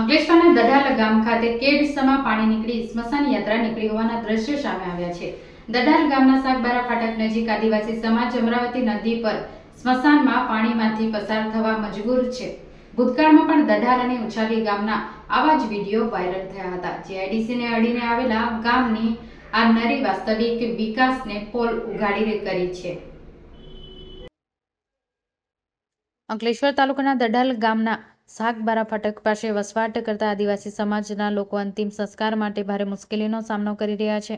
અંકલેશ્વરના દઢાલ ગામ ખાતે કેડ સમા પાણી નીકળી સ્મશાન યાત્રા નીકળી હોવાના દ્રશ્યો સામે આવ્યા છે. દઢાલ ગામના સાગબારા ફાટક નજીક આદિવાસી સમાજ અમરાવતી નદી પર સ્મશાનમાં પાણીમાંથી પસાર થવા મજબૂર છે. ભૂતકાળમાં પણ દઢાલ અને ઉછાલી ગામના આવા જ વીડિયો વાયરલ થયા હતા. જીઆઈડીસીને અડીને આવેલા ગામની આ નરી વાસ્તવિક વિકાસને પોલ ઉગાડી કરી છે. અંકલેશ્વર તાલુકાના દઢાલ ગામના સાગબારા ફાટક પાસે વસવાટ કરતા આદિવાસી સમાજના લોકો અંતિમ સંસ્કાર માટે ભારે મુશ્કેલીનો સામનો કરી રહ્યા છે.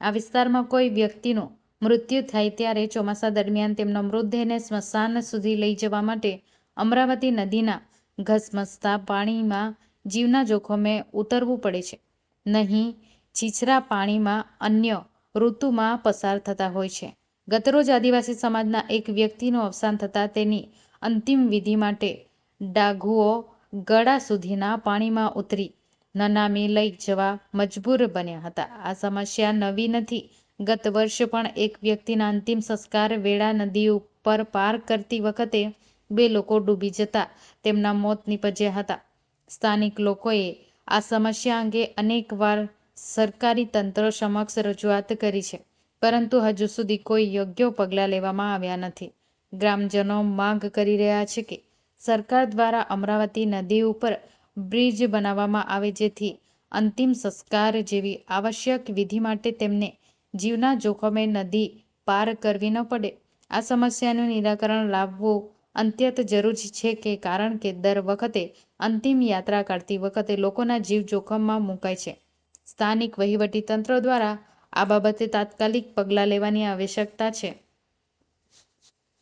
આ વિસ્તારમાં કોઈ વ્યક્તિનું મૃત્યુ થાય ત્યારે ચોમાસા દરમિયાન તેમનો મૃતદેહને સ્મશાન સુધી લઈ જવા માટે અમરાવતી નદીના ઘસમસતા પાણીમાં જીવના જોખમે ઉતરવું પડે છે. નહીં, છીછરા પાણીમાં અન્ય ઋતુમાં પસાર થતા હોય છે. ગતરોજ આદિવાસી સમાજના એક વ્યક્તિનું અવસાન થતાં તેની અંતિમ વિધિ માટે ડાઘુઓ ગળા સુધીના પાણીમાં ઉતરી નનામી લઈ જવા મજબૂર બન્યા હતા. આ સમસ્યા નવી નથી. ગત વર્ષે પણ એક વ્યક્તિના અંતિમ સંસ્કાર વેળા નદી ઉપર પાર કરતી વખતે બે લોકો ડૂબી જતા તેમના મોત નીપજ્યા હતા. સ્થાનિક લોકોએ આ સમસ્યા અંગે અનેકવાર સરકારી તંત્ર સમક્ષ રજૂઆત કરી છે, પરંતુ હજુ સુધી કોઈ યોગ્ય પગલાં લેવામાં આવ્યા નથી. ગ્રામજનો માંગ કરી રહ્યા છે કે સરકાર દ્વારા અમરાવતી નદી ઉપર બ્રિજ બનાવવામાં આવે જેથી અંતિમ સંસ્કાર જેવી આવશ્યક વિધિ માટે તેમને જીવના જોખમે નદી પાર કરવી ન પડે. આ સમસ્યાનું નિરાકરણ લાવવું અત્યંત જરૂરી છે કે કારણ કે દર વખતે અંતિમ યાત્રા કાઢતી વખતે લોકોના જીવ જોખમમાં મુકાય છે. સ્થાનિક વહીવટી તંત્ર દ્વારા આ બાબતે તાત્કાલિક પગલાં લેવાની આવશ્યકતા છે.